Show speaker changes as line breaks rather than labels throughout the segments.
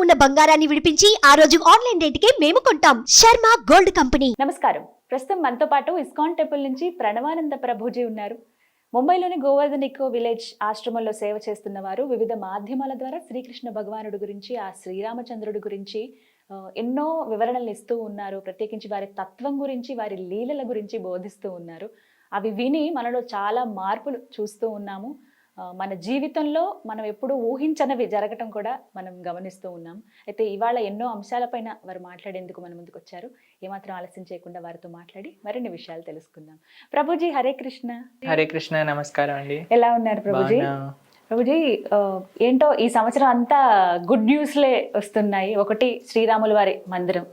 ఉన్న బంగారాన్ని విడిపించి ఆ రోజు ఆన్లైన్ రేటుకే మేము కొంటాం. Sharma gold company.
నమస్కారం. ప్రస్తుతం మనతో పాటు ఇస్కాన్ టెంపుల్ నుంచి ప్రణవానంద ప్రభుజీ ఉన్నారు. ముంబైలోని గోవర్ధన్ ఇకో విలేజ్ ఆశ్రమంలో సేవ చేస్తున్న వారు వివిధ మాధ్యమాల ద్వారా శ్రీకృష్ణ భగవానుడు గురించి ఆ శ్రీరామచంద్రుడి గురించి ఎన్నో వివరణలు ఇస్తూ ఉన్నారు. ప్రత్యేకించి వారి తత్వం గురించి వారి లీలల గురించి బోధిస్తూ ఉన్నారు. అవి విని మనలో చాలా మార్పులు చూస్తూ ఉన్నాము. మన జీవితంలో మనం ఎప్పుడూ ఊహించనివి జరగటం కూడా మనం గమనిస్తూ ఉన్నాం. అయితే ఇవాళ ఎన్నో అంశాలపైన వారు మాట్లాడేందుకు మన ముందుకు వచ్చారు. ఏమాత్రం ఆలస్యం చేయకుండా వారితో మాట్లాడి మరిన్ని విషయాలు తెలుసుకుందాం. ప్రభుజీ హరే కృష్ణ.
హరే కృష్ణ నమస్కారం అండి.
ఎలా ఉన్నారు ప్రభుజీ. ప్రభుజీ ఏంటో ఈ సంవత్సరం అంతా గుడ్ న్యూస్లే వస్తున్నాయి. ఒకటి శ్రీరాముల వారి మందిరం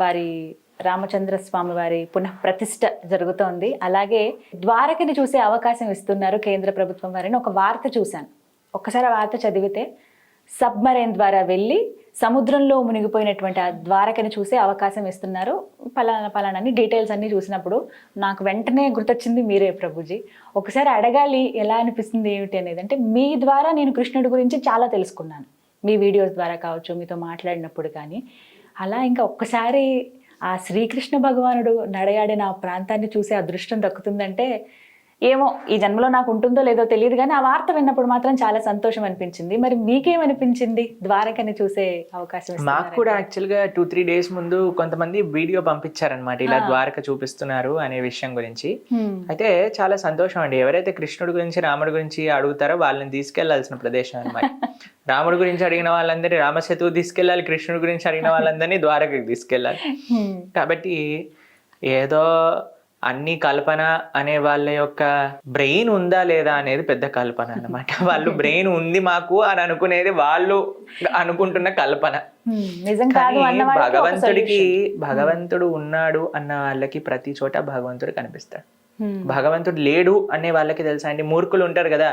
వారి రామచంద్ర స్వామి వారి పునః ప్రతిష్ట జరుగుతోంది. అలాగే ద్వారకని చూసే అవకాశం ఇస్తున్నారు కేంద్ర ప్రభుత్వం వారిని. ఒక వార్త చూశాను. ఒకసారి ఆ వార్త చదివితే సబ్మరైన్ ద్వారా వెళ్ళి సముద్రంలో మునిగిపోయినటువంటి ఆ ద్వారకని చూసే అవకాశం ఇస్తున్నారు. పలానా పలానా డీటెయిల్స్ అన్నీ చూసినప్పుడు నాకు వెంటనే గుర్తొచ్చింది మీరే ప్రభుజీ. ఒకసారి అడగాలి ఎలా అనిపిస్తుంది ఏమిటి అనేది అంటే మీ ద్వారా నేను కృష్ణుడి గురించి చాలా తెలుసుకున్నాను. మీ వీడియోస్ ద్వారా కావచ్చు మీతో మాట్లాడినప్పుడు కానీ. అలా ఇంకా ఒక్కసారి ఆ శ్రీకృష్ణ భగవానుడు నడయాడిన ఆ ప్రాంతాన్ని చూసే అదృష్టం దక్కుతుందంటే ఏమో ఈ జన్మలో నాకు ఉంటుందో లేదో తెలియదు కానీ ఆ వార్త విన్నప్పుడు మాత్రం చాలా సంతోషం అనిపించింది మరి మీకేమనిపించింది ద్వారకని చూసే అవకాశం
మాకు
ఇస్తున్నారంటే?
కూడా యాక్చువల్గా టూ త్రీ డేస్ ముందు కొంతమంది వీడియో పంపించారనమాట ఇలా. ద్వారక చూపిస్తున్నారు అనే విషయం గురించి. అయితే చాలా సంతోషం అండి ఎవరైతే కృష్ణుడి గురించి రాముడి గురించి అడుగుతారో వాళ్ళని తీసుకెళ్ళాల్సిన ప్రదేశం అనమాట రాముడి గురించి అడిగిన వాళ్ళందరినీ రామసేతువు తీసుకెళ్ళాలి కృష్ణుడి గురించి అడిగిన వాళ్ళందరినీ ద్వారకకి తీసుకెళ్ళాలి. కాబట్టి ఏదో అన్ని కల్పన అనే వాళ్ళ యొక్క బ్రెయిన్ ఉందా లేదా అనేది పెద్ద కల్పన అన్నమాట వాళ్ళు బ్రెయిన్ ఉంది మాకు అని అనుకునేది వాళ్ళు అనుకుంటున్న కల్పన భగవంతుడికి. భగవంతుడు ఉన్నాడు అన్న వాళ్ళకి ప్రతి చోట భగవంతుడు కనిపిస్తాడు. భగవంతుడు లేడు అనే వాళ్ళకి తెలుసా అండి మూర్ఖులు ఉంటారు కదా.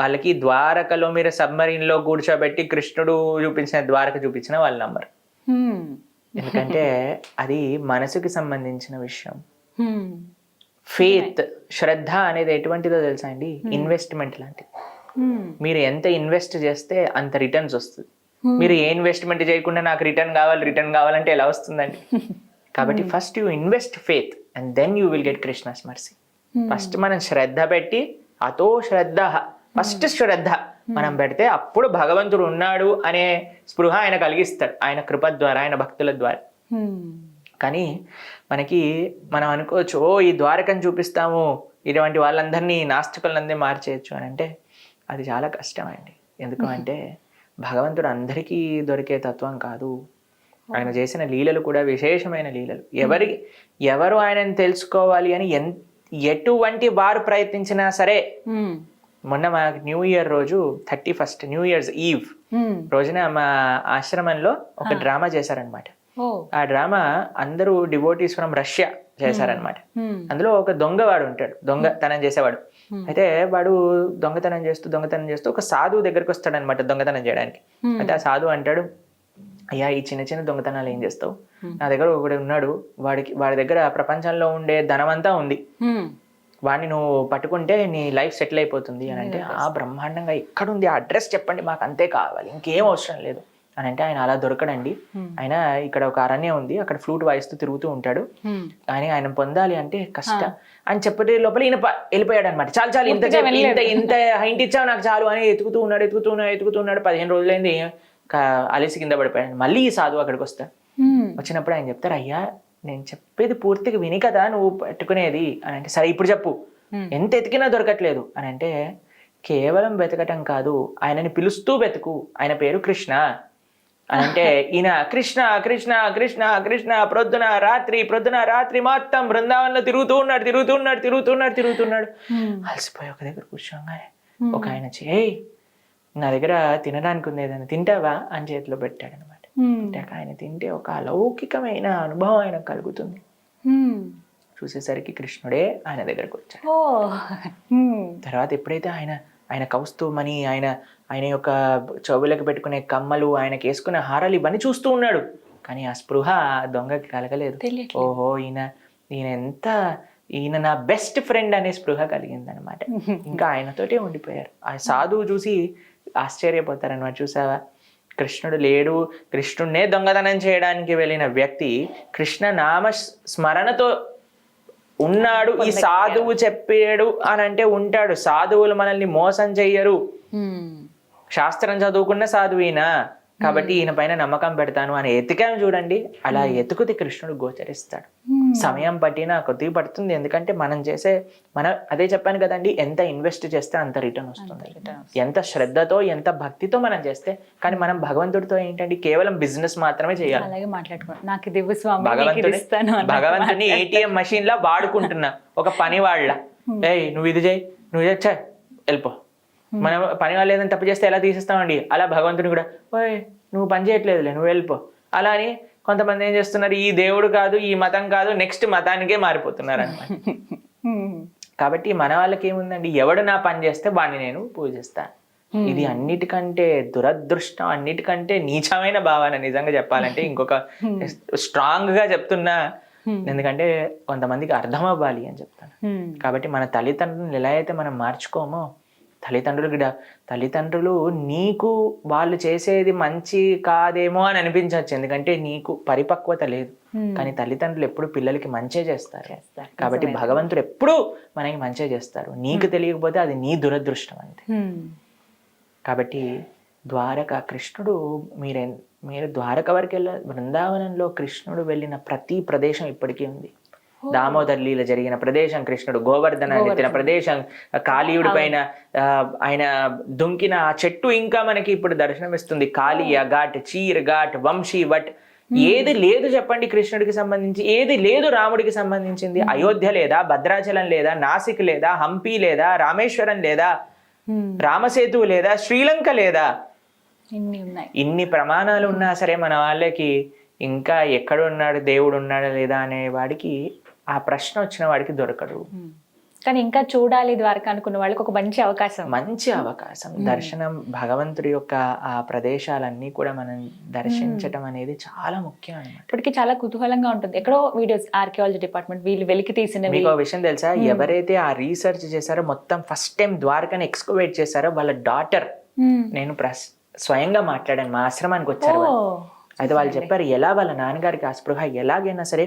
వాళ్ళకి ద్వారకలో మీరు సబ్మరీన్లో కూర్చోబెట్టి కృష్ణుడు చూపించిన ద్వారక చూపించిన వాళ్ళు నమ్మరు. ఎందుకంటే అది మనసుకి సంబంధించిన విషయం. ఫేత్ శ్రద్ధ అనేది ఎటువంటిదో తెలుసా అండి? ఇన్వెస్ట్మెంట్ లాంటిది.
హ్మ్.
మీరు ఎంత ఇన్వెస్ట్ చేస్తే అంత రిటర్న్స్ వస్తుంది. మీరు ఏ ఇన్వెస్ట్మెంట్ చేయకుండా నాకు రిటర్న్ కావాలి రిటర్న్ కావాలంటే ఎలా వస్తుందండి? కాబట్టి first you invest faith and then you will get Krishna's mercy first మనం శ్రద్ధ పెట్టి అతో శ్రద్ధ ఫస్ట్ శ్రద్ధ మనం పెడితే అప్పుడు భగవంతుడు ఉన్నాడు అనే స్పృహ ఆయన కలిగిస్తాడు ఆయన కృప ద్వారా ఆయన భక్తుల ద్వారా. కానీ మనకి మనం అనుకోవచ్చు ఓ ఈ ద్వారకను చూపిస్తాము. ఇటువంటి వాళ్ళందరినీ నాస్తికులందరినీ మార్చేయచ్చు అని అంటే అది చాలా కష్టం అండి ఎందుకు అంటే భగవంతుడు అందరికీ దొరికే తత్వం కాదు. ఆయన చేసిన లీలలు కూడా విశేషమైన లీలలు. ఎవరి ఎవరు ఆయనను తెలుసుకోవాలి అని ఎన్ ఎటువంటి వారు ప్రయత్నించినా సరే. మొన్న మా న్యూ ఇయర్ రోజు thirty first new year's eve. రోజున మా ఆశ్రమంలో ఒక డ్రామా చేశారనమాట ఆ డ్రామా అందరూ డివోటీస్ ఫ్రమ్ రష్యా చేశారనమాట. అందులో ఒక దొంగవాడు ఉంటాడు. దొంగతనం చేసేవాడు. అయితే వాడు దొంగతనం చేస్తూ దొంగతనం చేస్తూ ఒక సాధువు దగ్గరికి వస్తాడనమాట దొంగతనం చేయడానికి. అయితే ఆ సాధువు అంటాడు అయ్యా ఈ చిన్న చిన్న దొంగతనాలు ఏం చేస్తావు? నా దగ్గర ఒకడు ఉన్నాడు. వాడికి వాడి దగ్గర ప్రపంచంలో ఉండే ధనమంతా ఉంది.
హ్మ్.
వాడిని నువ్వు పట్టుకుంటే నీ లైఫ్ సెటిల్ అయిపోతుంది. అని అంటే ఆ బ్రహ్మాండంగా ఎక్కడుంది? ఆ అడ్రస్ చెప్పండి. మాకు అంతే కావాలి. ఇంకేం అవసరం లేదు. అని అంటే ఆయన అలా దొరకడండి. ఆయన ఇక్కడ ఒక అరణ్యం ఉంది. అక్కడ ఫ్లూట్ వాయిస్తూ తిరుగుతూ ఉంటాడు. కానీ ఆయన పొందాలి అంటే కష్టం. అని చెప్పే లోపల ఈయన వెళ్ళిపోయాడు అనమాట చాలు చాలు ఇంత ఇంత ఇంత హైంట్ ఇచ్చావు నాకు చాలు అని ఎతుకుతూ ఉన్నాడు ఎతుకుతూ ఉన్నాడు ఎతుకుతూ ఉన్నాడు. పదిహేను రోజులైంది అలిసి కింద పడిపోయాడు. మళ్ళీ ఈ సాధువు అక్కడికి వస్తాడు.
హ్మ్.
వచ్చినప్పుడు ఆయన చెప్తారు అయ్యా నేను చెప్పేది పూర్తిగా విని కదా నువ్వు పెట్టుకునేది. అని అంటే సరే ఇప్పుడు చెప్పు. ఎంత ఎతికినా దొరకట్లేదు. అని అంటే కేవలం వెతకటం కాదు. ఆయనని పిలుస్తూ వెతుకు. ఆయన పేరు కృష్ణ. అంటే ఈయన కృష్ణ కృష్ణ కృష్ణ కృష్ణ ప్రొద్దున రాత్రి ప్రొద్దున రాత్రి మొత్తం బృందావనంలో తిరుగుతూ ఉన్నాడు తిరుగుతూ ఉన్నాడు తిరుగుతూ ఉన్నాడు తిరుగుతున్నాడు
హ్మ్.
అలసిపోయి ఒక దగ్గర కూర్చోగానే ఒక ఆయన చేయి నా దగ్గర తినడానికి ఉంది ఏదైనా తింటావా అని చేతిలో పెట్టాడు అనమాట. అంటే ఆయన తింటే ఒక అలౌకికమైన అనుభవం ఆయనకు కలుగుతుంది. చూసేసరికి కృష్ణుడే ఆయన దగ్గరకు వచ్చాడు. తర్వాత ఎప్పుడైతే ఆయన ఆయన కౌస్తుమని ఆయన ఆయన యొక్క చెవులకు పెట్టుకునే కమ్మలు ఆయనకి వేసుకునే హారాలు ఇవన్నీ చూస్తూ ఉన్నాడు. కానీ ఆ స్పృహ దొంగకి కలగలేదు. ఓహో ఈయన ఈయన ఎంత ఈయన నా బెస్ట్ ఫ్రెండ్ అనే స్పృహ కలిగింది అనమాట ఇంకా ఆయనతోటే ఉండిపోయారు. ఆ సాధువు చూసి ఆశ్చర్యపోతారనమాట చూసావా? కృష్ణుడు లేడు. కృష్ణుడినే దొంగతనం చేయడానికి వెళ్ళిన వ్యక్తి కృష్ణ నామ స్మరణతో ఉన్నాడు ఈ సాధువు చెప్పాడు అని అంటే ఉంటాడు. సాధువులు మనల్ని మోసం చెయ్యరు. శాస్త్రం చదువుకున్న సాధువీనా? కాబట్టి ఈయన పైన నమ్మకం పెడతాను అని ఎతికాను చూడండి. అలా ఎతుకుతే కృష్ణుడు గోచరిస్తాడు. సమయం పట్టినా కొద్దిగా పడుతుంది. ఎందుకంటే మనం చేసే మన అదే చెప్పాను కదండి ఎంత ఇన్వెస్ట్ చేస్తే అంత రిటర్న్ వస్తుంది. ఎంత శ్రద్ధతో ఎంత భక్తితో మనం చేస్తే కానీ మనం భగవంతుడితో ఏంటంటే కేవలం బిజినెస్ మాత్రమే చేయాలి.
అలాగే నాకు స్వామి
భగవంతుని ఏటీఎం మెషిన్ లా వాడుకుంటున్నా. ఒక పని వాళ్ళ. ఏయ్ నువ్వు ఇది చేయి నువ్వు చేయి వెళ్ళిపో. మనం పని వాళ్ళు ఏదైనా తప్పు చేస్తే ఎలా తీసేస్తామండి? అలా భగవంతుని కూడా ఓయ్ నువ్వు పని చేయట్లేదులే నువ్వు వెళ్ళిపో. అలా అని కొంతమంది ఏం చేస్తున్నారు ఈ దేవుడు కాదు ఈ మతం కాదు నెక్స్ట్ మతానికే మారిపోతున్నారు అన్నమాట
హ్మ్.
కాబట్టి మన వాళ్ళకి ఏముందండి ఎవడు నా పని చేస్తే వాడిని నేను పూజిస్తా. ఇది అన్నిటికంటే దురదృష్టం అన్నిటికంటే నీచమైన భావన నిజంగా చెప్పాలంటే ఇంకొక స్ట్రాంగ్గా చెప్తున్నా. ఎందుకంటే కొంతమందికి అర్థం అవ్వాలి అని చెప్తాను. కాబట్టి మన తల్లిదండ్రులను ఎలా అయితే మనం మార్చుకోమో తల్లిదండ్రులు తల్లిదండ్రులు నీకు వాళ్ళు చేసేది మంచి కాదేమో అని అనిపించవచ్చు. ఎందుకంటే నీకు పరిపక్వత లేదు. కానీ తల్లిదండ్రులు ఎప్పుడు పిల్లలకి మంచే చేస్తారు. కాబట్టి భగవంతుడు ఎప్పుడూ మనకి మంచే చేస్తారు. నీకు తెలియకపోతే అది నీ దురదృష్టం అంతే. కాబట్టి ద్వారక కృష్ణుడు మీరే మీరు ద్వారక వరకు వెళ్ళ బృందావనంలో కృష్ణుడు వెళ్ళిన ప్రతి ప్రదేశం ఇప్పటికీ ఉంది. దామోదర్ లీల జరిగిన ప్రదేశం కృష్ణుడు గోవర్ధన ఎత్తిన ప్రదేశం కాళీయుడి పైన ఆయన దుంకిన ఆ చెట్టు ఇంకా మనకి ఇప్పుడు దర్శనమిస్తుంది. కాళీయ ఘాట్ చీర్ ఘాట్ వంశీ వట్. ఏది లేదు చెప్పండి కృష్ణుడికి సంబంధించి. ఏది లేదు రాముడికి సంబంధించింది. అయోధ్య లేదా భద్రాచలం లేదా నాసిక్ లేదా హంపి లేదా రామేశ్వరం లేదా
హ్మ్.
రామసేతువు లేదా శ్రీలంక లేదా?
ఇన్ని ఉన్నాయి.
ఇన్ని ప్రమాణాలు ఉన్నా సరే మన వాళ్ళకి ఇంకా ఎక్కడ ఉన్నాడు దేవుడు ఉన్నాడా లేదా అనే వాడికి ఆ ప్రశ్న వచ్చిన వాడికి దొరకడు.
కానీ ఇంకా చూడాలి ద్వారకా అనుకున్న వాళ్ళకి ఒక మంచి అవకాశం.
మంచి అవకాశం. దర్శనం భగవంతుడి యొక్క ఆ ప్రదేశాలన్నీ కూడా మనం దర్శించటం అనేది చాలా ముఖ్యం అన్నమాట.
ఇప్పటికీ చాలా కుతూహలంగా ఉంటుంది. ఎక్కడో వీడియోస్ ఆర్కియాలజీ డిపార్ట్మెంట్ వీళ్ళు వెలికి తీసినవి
మీకు విషయం తెలుసా? ఎవరైతే ఆ రీసెర్చ్ చేశారో మొత్తం ఫస్ట్ టైం ద్వారకని ఎక్స్కవేట్ చేశారో వాళ్ళ డాటర్. నేను ప్రస్ స్వయంగా మాట్లాడాను మా ఆశ్రమానికి వచ్చారు. అయితే వాళ్ళు చెప్పారు ఎలా వాళ్ళ నాన్నగారికి ఆ స్పృహ ఎలాగైనా సరే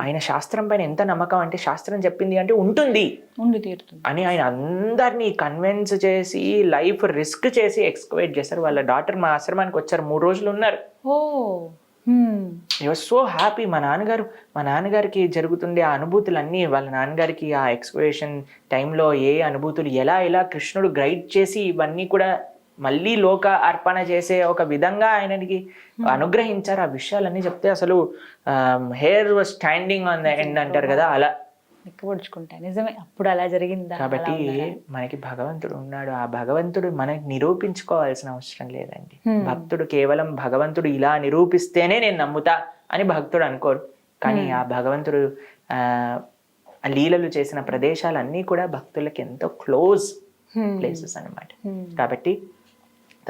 ఆయన శాస్త్రం పైన ఎంత నమ్మకం అంటే శాస్త్రం చెప్పింది అంటే ఉంటుంది.
ఉండి తీరుతుంది.
అని ఆయన అందరినీ కన్విన్స్ చేసి లైఫ్ రిస్క్ చేసి ఎక్స్కవేట్ చేశారు. వాళ్ళ డాటర్ మా ఆశ్రమానికి వచ్చారు మూడు రోజులు ఉన్నారు.
ఓ.
వాజ్ సో హ్యాపీ మా నాన్నగారు మా నాన్నగారికి జరుగుతుండే ఆ అనుభూతులన్నీ వాళ్ళ నాన్నగారికి ఆ ఎక్స్కవేషన్ టైంలో ఏ అనుభూతులు ఎలా ఎలా కృష్ణుడు గైడ్ చేసి ఇవన్నీ కూడా మళ్ళీ లోక అర్పణ చేసే ఒక విధంగా ఆయనకి అనుగ్రహించారు. ఆ విషయాలన్నీ చెప్తే అసలు hair standing on the end అంటారు కదా అలా.
ఎక్కబడుచుకుంటాయి నిజమే అప్పుడు అలా జరిగిందా?
కాబట్టి? మనకి భగవంతుడు ఉన్నాడు. ఆ భగవంతుడు మనకి నిరూపించుకోవాల్సిన అవసరం లేదండి.
Hmm.
భక్తుడు కేవలం భగవంతుడు ఇలా నిరూపిస్తేనే నేను నమ్ముతా అని భక్తుడు అనుకోరు. కానీ ఆ భగవంతుడు ఆ లీలలు చేసిన ప్రదేశాలన్నీ కూడా భక్తులకి ఎంతో క్లోజ్
Hmm.
ప్లేసెస్ అన్నమాట.
Hmm.
కాబట్టి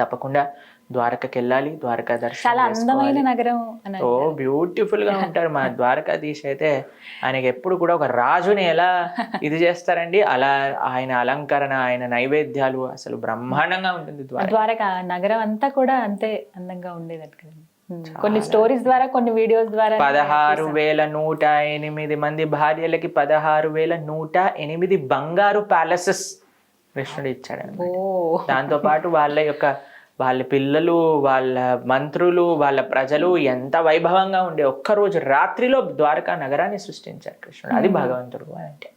తప్పకుండా ద్వారకకి వెళ్ళాలి ద్వారకా దర్శనం
చాలా అందమైన
చేసుకోవాలి.
నగరం
ఓ బ్యూటిఫుల్గా ఉంటారు. మా ద్వారకాధీశ్ అయితే ఆయనకి ఎప్పుడు కూడా ఒక రాజుని ఎలా ఇది చేస్తారండి? అలా ఆయన అలంకరణ ఆయన నైవేద్యాలు అసలు బ్రహ్మాండంగా ఉంటుంది ద్వారక
నగరం అంతా కూడా అంతే అందంగా ఉండేదట కదండి. కొన్ని స్టోరీస్ ద్వారా కొన్ని వీడియోస్ ద్వారా
పదహారు వేల నూట ఎనిమిది మంది భార్యలకి పదహారు వేల నూట ఎనిమిది బంగారు ప్యాలెసెస్ కృష్ణుడు ఇచ్చాడు
ఓ.
దాంతో పాటు వాళ్ళ యొక్క వాళ్ళ పిల్లలు వాళ్ళ మంత్రులు వాళ్ళ ప్రజలు ఎంత వైభవంగా ఉండే ఒక్కరోజు రాత్రిలో ద్వారకా నగరాన్ని సృష్టించారు కృష్ణుడు. అది భగవంతుడు అంటే.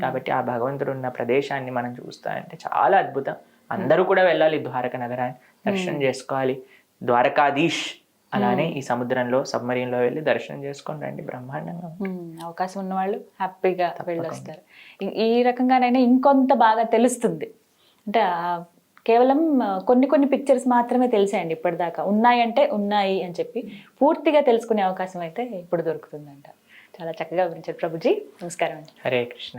కాబట్టి ఆ భగవంతుడు ఉన్న ప్రదేశాన్ని మనం చూస్తామంటే చాలా అద్భుతం. అందరూ కూడా వెళ్ళాలి ద్వారక నగరాన్ని దర్శనం చేసుకోవాలి. ద్వారకాధీష్ అలానే ఈ సముద్రంలో సబ్మరీన్లో వెళ్ళి దర్శనం చేసుకొని రండి బ్రహ్మాండంగా.
అవకాశం ఉన్న వాళ్ళు హ్యాపీగా వెళ్ళొస్తారు. ఈ- రకంగానైనా ఇంకొంత బాగా తెలుస్తుంది. అంటే కేవలం కొన్ని కొన్ని పిక్చర్స్ మాత్రమే తెలిసాయండి ఇప్పటిదాకా. ఉన్నాయంటే ఉన్నాయి అని చెప్పి పూర్తిగా తెలుసుకునే అవకాశం అయితే ఇప్పుడు దొరుకుతుందంట. చాలా చక్కగా వివరించారు ప్రభుజీ. నమస్కారం అండి.
హరే కృష్ణ.